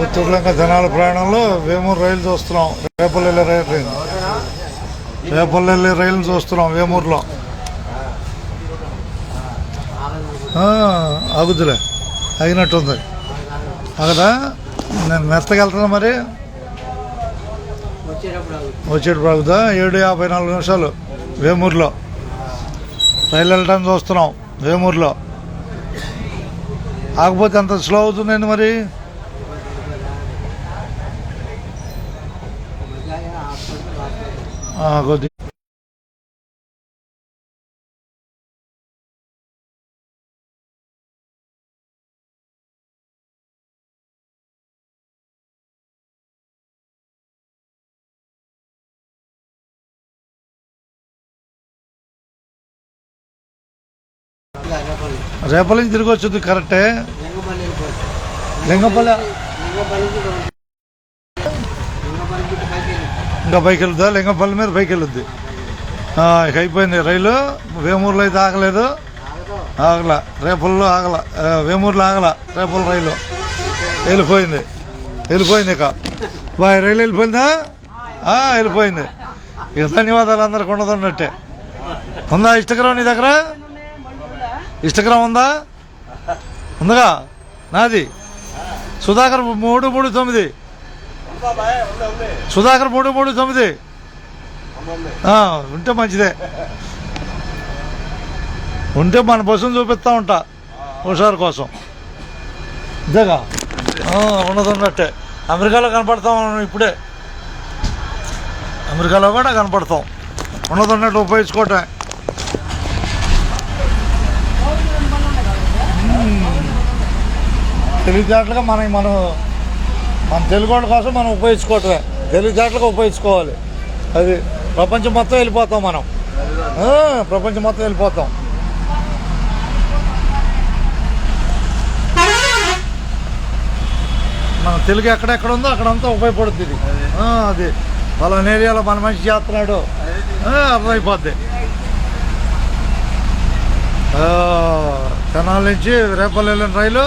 పుత్తూరులంక జనాల ప్రయాణంలో వేమూరు రైలు చూస్తున్నాం. రేపల్లెల్లి వెళ్ళే రైలు ట్రైన్. వెళ్ళే రైలు చూస్తున్నాం వేమూరులో. ఆ, ఆగుద్దులే. ఆగినట్టుంది. ఆగదా? నేను మెత్తగా వెళ్తున్నా మరి. వచ్చేటప్పుడు ఆగు. ఆగుదా ఏడు యాభై నాలుగు నిమిషాలు వేమూరులో. రైలు వెళ్ళడానికి చూస్తున్నాం వేమూరులో. ఆకపోతే అంత స్లో అవుతుందండి మరి? కొద్ది. రేపటి నుంచి తిరిగి వచ్చేది కరెక్టే లింగపల్లి ఇంకా పైకి వెళ్తుందా లింగపల్లి మీద పైకి వెళ్ళొద్ది ఇక అయిపోయింది రైలు. వేమూరులో అయితే ఆగలేదు. ఆగలా. ఆగల రేపల్లో ఆగల. వేమూరులో ఆగల. రేపల రైలు. వెళ్ళిపోయింది. వెళ్ళిపోయింది ఇక. బాయ్ రైలు వెళ్ళిపోయిందా? వెళ్ళిపోయింది. ఇక ధన్యవాదాలు అందరికి ఉండదున్నట్టే ఉందా ఇష్టగ్రామ్ నీ దగ్గర? ఇష్టగ్రామ్ ఉందా? ఉందిగా నాది. సుధాకర్ మూడు మూడు తొమ్మిది. సుధాకర్ మూడు మూడు తొమ్మిది. ఉంటే మంచిదే. ఉంటే మన బస్సును చూపిస్తూ ఉంటా. హుషారు కోసం. ఇదేగా? ఆ, ఉన్నది ఉన్నట్టే అమెరికాలో కనపడతాం ఇప్పుడే. అమెరికాలో కూడా కనపడతాం. ఉన్నది ఉన్నట్టు ఉపయోగించుకోవటం తెలివితేటలుగా మనం మనం మన తెలుగు వాళ్ళ కోసం మనం ఉపయోగించుకోవటమే. తెలివితేటలుగా ఉపయోగించుకోవాలి. అది ప్రపంచం మొత్తం వెళ్ళిపోతాం మనం. ప్రపంచం మొత్తం వెళ్ళిపోతాం. మన తెలుగు ఎక్కడెక్కడ ఉందో అక్కడంతా ఉపయోగపడుతుంది అది పలానా ఏరియాలో మన మనిషి చేస్తున్నాడు. అర్థమైపోద్ది. తెనాల నుంచి రేపల్లి వెళ్ళిన రైలు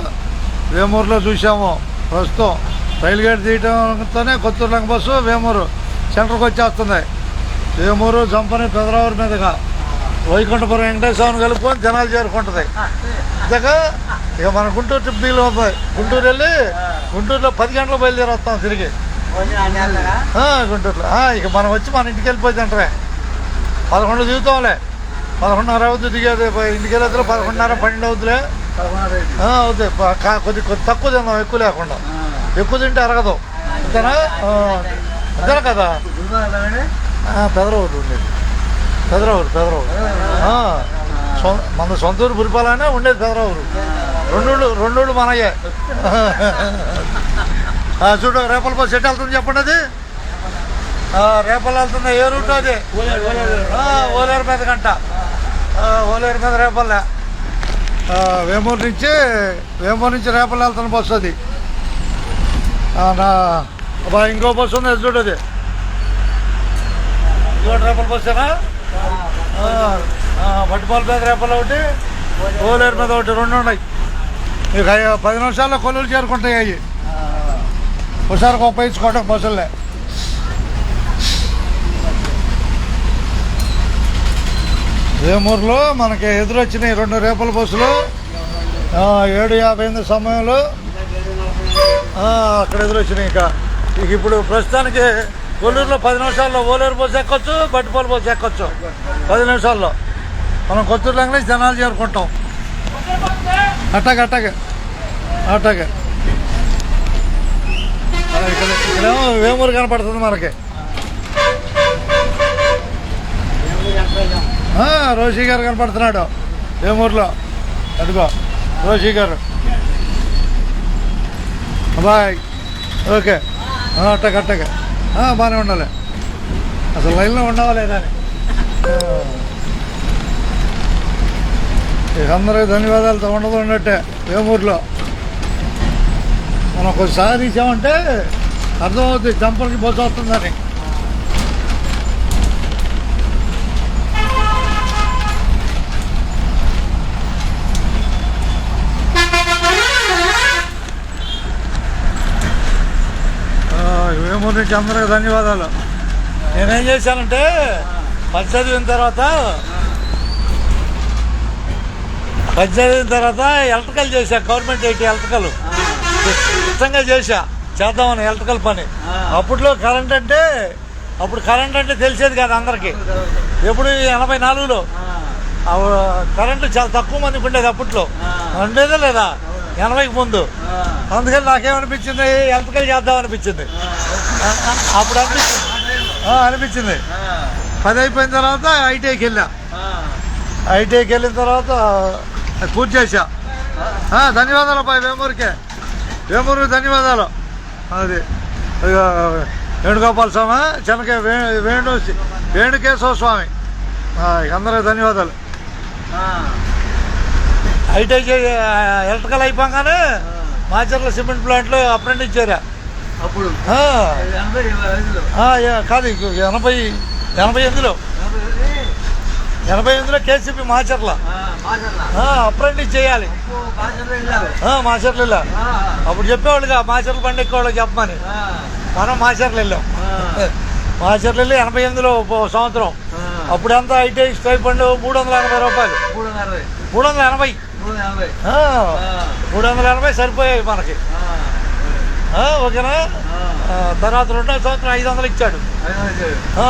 వేమూరులో చూసాము ప్రస్తుతం. రైలు గేట్ తీయడంతోనే కొత్తూరు లంక బస్సు వేమూరు. సెంటర్కి వచ్చేస్తుంది వేమూరు జంపని పెదరావూరు మీదుగా. వైకుంఠపురం వెంకటేశ్వరం కలుపుకొని జనాలు చేరుకుంటుంది. ఇంతక ఇక మన గుంటూరు ట్రిప్ డీల్ అవుతుంది. గుంటూరు వెళ్ళి గుంటూరులో పది గంటలకు బయలుదేరి వస్తాం తిరిగి గుంటూరులో. ఇక మనం వచ్చి మన ఇంటికి వెళ్ళిపోయి తింటే పదకొండు దిగుతాంలే పదకొండున్నర అవుతుంది దిగేది. ప- ఇంటికి వెళ్ళేది పదకొండున్నర పన్నెండు అవుతుందిలే అవుతుంది కొద్ది కొద్ది తక్కువ తిందాం ఎక్కువ లేకుండా. ఎక్కువ తింటే అరగదు. అంతేనా? అంతేనా కదా? ఆ, ఉండేది. పెదరవరు పెదరవరు మన సొంత ఊరు పురిపాలనే ఉండేది పెదరవరు రెండు రెండు మనయ్యే. చూడు రేపల బస్ సెట్ వెళ్తుంది చెప్పండి అది. ఆ, వెళ్తుంది ఏ రూట్ అది? ఓలేరు మీద గంట. ఓలేరు మీద రేపల్లె. వేమూరు నుంచి వేమూరు నుంచి రేపల్ వెళ్తున్న బస్సు అది. అవునా నా ఇంకో బస్సు ఉంది చూడు అది ఇదిగో రేపల బస్సేనా బట్టిపాల మీద రేపల ఒకటి ఓలేరు మీద ఒకటి రెండు ఉన్నాయి ఇక పది నిమిషాల్లో కొలువులు చేరుకుంటాయి అవి ఒకసారి ఉపయోగించుకోవడం బస్సులే రేమూరులో మనకి ఎదురొచ్చినాయి రెండు రేపల బస్సులు ఏడు యాభై ఎనిమిది సమయంలో అక్కడ ఎదురొచ్చినాయి ఇంకా. ఇక ఇప్పుడు ప్రస్తుతానికి కొల్లూరులో పది నిమిషాల్లో ఓలేరు బస్సు ఎక్కొచ్చు బట్టిపోలు బస్సు ఎక్కొచ్చు. పది నిమిషాల్లో. మనం కొత్తూరు జనాలు చేరుకుంటాం. అట్టగ అట్టగ అట్టగ. ఇక్కడ ఇక్కడేమో వేమూరు కనపడుతుంది మనకి. రోషి గారు కనపడుతున్నాడు వేమూరులో. అదిగో రోషి గారు. బాయ్. ఓకే. ఆ, అట్టగా అట్టగా. బాగానే ఉండాలి. అసలు లైన్లో ఉండవా లేదా అని. ధన్యవాదాలతో ఉండదు ఉన్నట్టే. వేమూరులో మనం ఒకసారి సాధించామంటే అర్థమవుతుంది చంపలకి బస్సు వస్తుందని. వేమూరు నుంచి అందరికి ధన్యవాదాలు. నేనేం చేశానంటే పది చదివిన తర్వాత పది చదివిన తర్వాత ఎలక్ట్రికల్ చేశా గవర్నమెంట్ ఎయిటీ ఎలక్ట్రికల్. ఇష్టంగా చేశా చేద్దామని ఎలక్ట్రికల్ పని. అప్పట్లో కరెంట్ అంటే అప్పుడు కరెంట్ అంటే తెలిసేది కాదు అందరికీ. ఎప్పుడు ఎనభై నాలుగులో? కరెంటు చాలా తక్కువ మందికి ఉండేది అప్పట్లో. ఉండేదే లేదా? ఎనభైకి ముందు. అందుకని నాకేమనిపించింది? ఎలక్ట్రికల్ చేద్దాం అనిపించింది అప్పుడు అనిపించింది. అనిపించింది. పది అయిపోయిన తర్వాత ఐటీఐకి వెళ్ళా. ఐటీఐకి వెళ్ళిన తర్వాత పూర్తి చేశా. ధన్యవాదాలు అబ్బాయి వేమూరికే. వేమూరికి ధన్యవాదాలు. అది వేణుగోపాల స్వామి చెనక వే వేణు వేణుకేశవ స్వామి. అందరికి ధన్యవాదాలు. చే- ఎలక్ట్రికల్ అయిపోగానే మాచర్ల సిమెంట్ ప్లాంట్లో అప్రెంటిస్ చేరా అప్పుడు కాదు ఎనభై ఎనభై ఎనిమిదిలో ఎనభై ఎనిమిదిలో కేసీపీ మాచర్ల. అప్రెంటిస్ చేయాలి. మాచర్ల వెళ్ళాం అప్పుడు చెప్పేవాళ్ళుగా మాచర్ల బండి ఎక్కేవాళ్ళకి చెప్పమని. మనం మాచర్ల వెళ్ళాం. మాచర్ల వెళ్ళి ఎనభై ఎనిమిదిలో సంవత్సరం. అప్పుడు ఎంత ఐటీఐ స్టైఫండ్ మూడు వందల ఎనభై రూపాయలు. మూడు వందల ఎనభై. మూడు వందల ఎనభై సరిపోయాయి మనకి. ఓకేనా? తర్వాత రెండో సంవత్సరం ఐదు వందలు ఇచ్చాడు.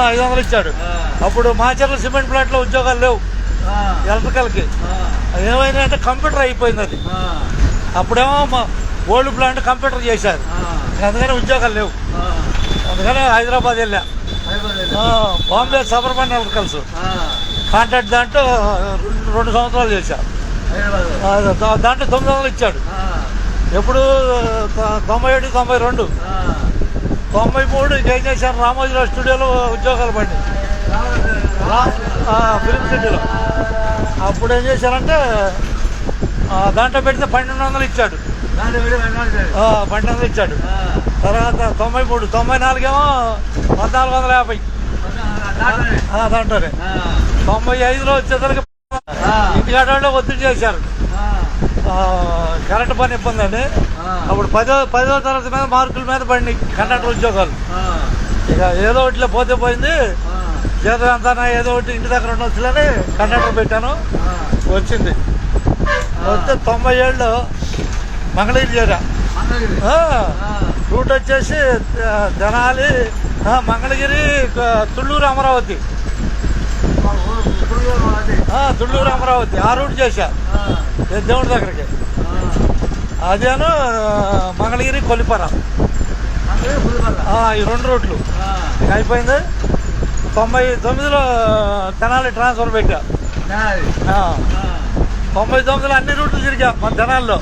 ఐదు వందలు ఇచ్చాడు. అప్పుడు మాచర్ల సిమెంట్ ప్లాంట్లో ఉద్యోగాలు లేవు. ఎలక్ట్రికల్కి. ఏమైంది అంటే కంప్యూటర్ అయిపోయింది అది. అప్పుడేమో మా ఓల్డ్ ప్లాంట్ కంప్యూటర్ చేశారు. అందుకని ఉద్యోగాలు లేవు. అందుకని హైదరాబాద్ వెళ్ళా. Bombay suburban electricals. కాంట్రాక్ట్ దాంట్లో రెండు సంవత్సరాలు చేశా. ఆ, దా- దాంట్లో తొమ్మిది వందలు ఇచ్చాడు. ఎప్పుడు తొంభై ఒకటి తొంభై రెండు. తొంభై మూడు ఇంకేం చేశారు? రామోజీరావు స్టూడియోలో ఉద్యోగాలు పడి ఫిలిం సిటీలో. అప్పుడు ఏం చేశారంటే దాంట్లో పెడితే పన్నెండు వందలు ఇచ్చాడు. పన్నెండు వందలు ఇచ్చాడు. తర్వాత తొంభై మూడు తొంభై నాలుగేమో పద్నాలుగు వందల యాభై. దాంట్లోనే. తొంభై ఐదులో వచ్చేసరికి ఇంటికాడ వాళ్ళు ఒత్తిడి చేశారు. కరెంట్ పని ఇబ్బంది అండి అప్పుడు పదో పదో తరగతి మీద మార్కుల మీద పడి కండక్టర్ ఉద్యోగాలు. ఇక ఏదో ఒకటిలో పోతే పోయింది. జీతం ఎంత ఏదో ఒకటి ఇంటి దగ్గర ఉండొచ్చులని కండక్టర్ పెట్టాను. వచ్చింది. వస్తే తొంభై ఏళ్ళు మంగళగిరి చేరా. రూట్ వచ్చేసి తెనాలి ఆ, మంగళగిరి తుళ్ళూరు అమరావతి. ఆ, తుళ్ళూరు అమరావతి ఆ రూట్ చేశా. దేవుడి దగ్గరికి. అదేను మంగళగిరి కొలిపర. ఈ రెండు రూట్లు. అయిపోయింది. తొంభై తొమ్మిదిలో తెనాలి ట్రాన్స్ఫర్ పెట్టా. తొంభై తొమ్మిదిలో అన్ని రూట్లు తిరిగా మన తెనాల్లో.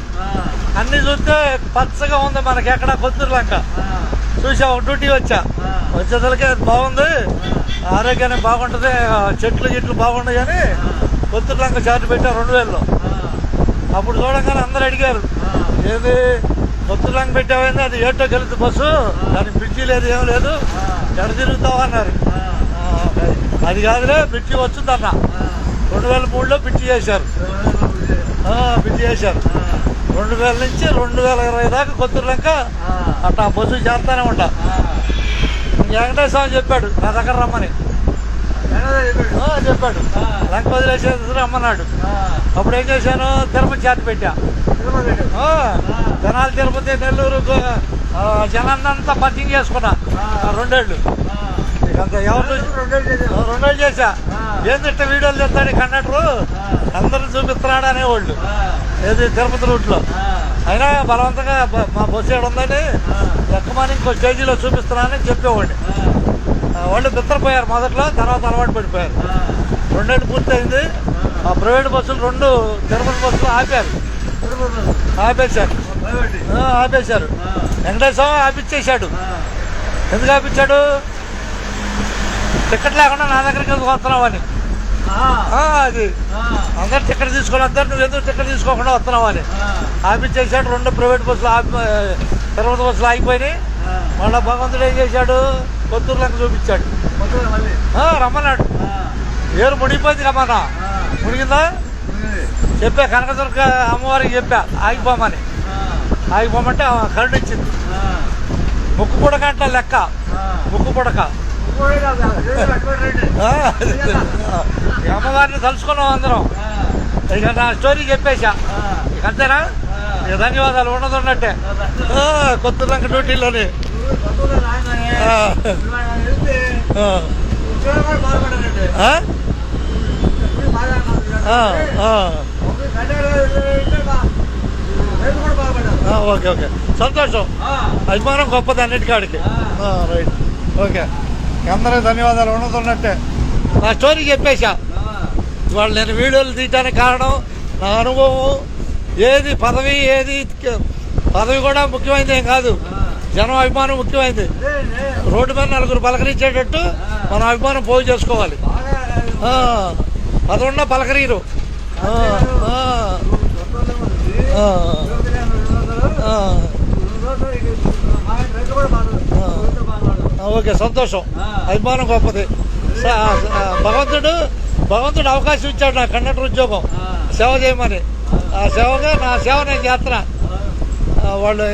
అన్ని చూస్తే పచ్చగా ఉంది మనకి ఎక్కడ కొత్తూరు లంక చూసా డ్యూటీ వచ్చా. వచ్చేసరికి బాగుంది. ఆరోగ్యానికి బాగుంటుంది చెట్లు చెట్లు బాగున్నాయి అని పొత్తులంక లంక పెట్టారు రెండు వేలలో. అప్పుడు చూడంగానే అందరు అడిగారు ఏది పొత్తులంక పెట్టామైంది అది ఏటో గెలుతు బస్సు దానికి బ్రిడ్జి లేదు ఏం లేదు ఎడ తిరుగుతావు? అన్నారు. అది కాదులే బ్రిడ్జి వచ్చిందన్న. రెండు వేల మూడులో బ్రిడ్జి చేశారు. ఆ, బ్రిడ్జి చేశారు. రెండు వేల నుంచి రెండు వేల ఇరవై దాకా కొత్తూరు లంక అట్టా బస్సు చేస్తానే ఉంటా. వెంకటేశ్వర స్వామి చెప్పాడు. నా దగ్గర రమ్మని. చెప్పాడు. లంక వదిలేసేది రమ్మన్నాడు. అప్పుడు ఏం చేశాను? తిరుపతి చేతి పెట్టా. జనాలు తిరుపతి నెల్లూరు జనాన్నంతా పర్చింగ్ చేసుకున్నా. రెండేళ్ళు. ఎవరు రెండేళ్ళు చేశా. ఏంది ఇట్ట వీడియోలు తెస్తాడు కండక్టరు? అందరూ చూపిస్తున్నాడు అనేవాళ్ళు. ఏది తిరుపతి రూట్లో? అయినా బలవంతంగా మా బస్సు ఏడు ఉందని ఎక్కమని ఇంకో స్టేజీలో చూపిస్తున్నానని చెప్పేవాడిని. వాళ్ళు నిద్రపోయారు మొదట్లో తర్వాత అలవాటు పడిపోయారు. రెండేళ్ళు పూర్తయింది. ఆ ప్రైవేట్ బస్సులు రెండు తిరుమల బస్సులు ఆపారు. ఆపేశారు. ఆపేశారు. వెంకటేశ్వరం ఆపిచ్చేశాడు. ఎందుకు ఆపించాడు టికెట్ లేకుండా నా దగ్గరికి వస్తున్నావు అని. అది. అందరు టికెట్ తీసుకొని వస్తారు నువ్వు ఎందుకు టికెట్ తీసుకోకుండా వస్తున్నావు అని. ఆపిచ్చేసాడు రెండు ప్రైవేట్ బస్సులు ఆపి తిరుపతి బస్సులు ఆగిపోయినాయి. మళ్ళీ భగవంతుడు ఏం చేశాడు? కొత్తూరు లెక్క చూపించాడు. రమ్మన్నాడు. ఏరు మునిగిపోయింది రమ్మన్నా. మునిగిందా? చెప్పా కనకదుర్గ అమ్మవారికి చెప్పా ఆగిపోమని. ఆగిపోమంటే ఇచ్చింది ముక్కు పుడక అంట లెక్క. ముక్కు పుడక. అమ్మవారిని తలుచుకున్నాం అందరం. ఇక నా స్టోరీ చెప్పేశా. ఇక అంతేనా ధన్యవాదాలు ఉన్నది ఉన్నట్టే కొత్త రంగ డ్యూటీలోని. Okay okay. సంతోషం. అభిమానం గొప్పది అన్నిటికాడికి. రైట్. ఓకే. అందరికి ధన్యవాదాలు ఉన్నది ఉన్నట్టే నా స్టోరీ చెప్పేశా. ఇవాళ నేను వీడియోలు తీయడానికి కారణం నా అనుభవం ఏది పదవి ఏది పదవి కూడా ముఖ్యమైనది ఏం కాదు. జనం అభిమానం ముఖ్యమైనది. రోడ్డు మీద నలుగురు పలకరించేటట్టు మనం అభిమానం పోగు చేసుకోవాలి. ఆ, పదవి ఉన్నా పలకరీరు. ఆ, ఆ, ఆ, ఆ. ఆ, ఓకే సంతోషం. అభిమానం గొప్పది. భగవంతుడు భగవంతుడు అవకాశం ఇచ్చాడు నా కండక్టర్ ఉద్యోగం. సేవ చేయమని. ఆ. సేవగా నా సేవ నేను చేస్తున్నా వాళ్ళు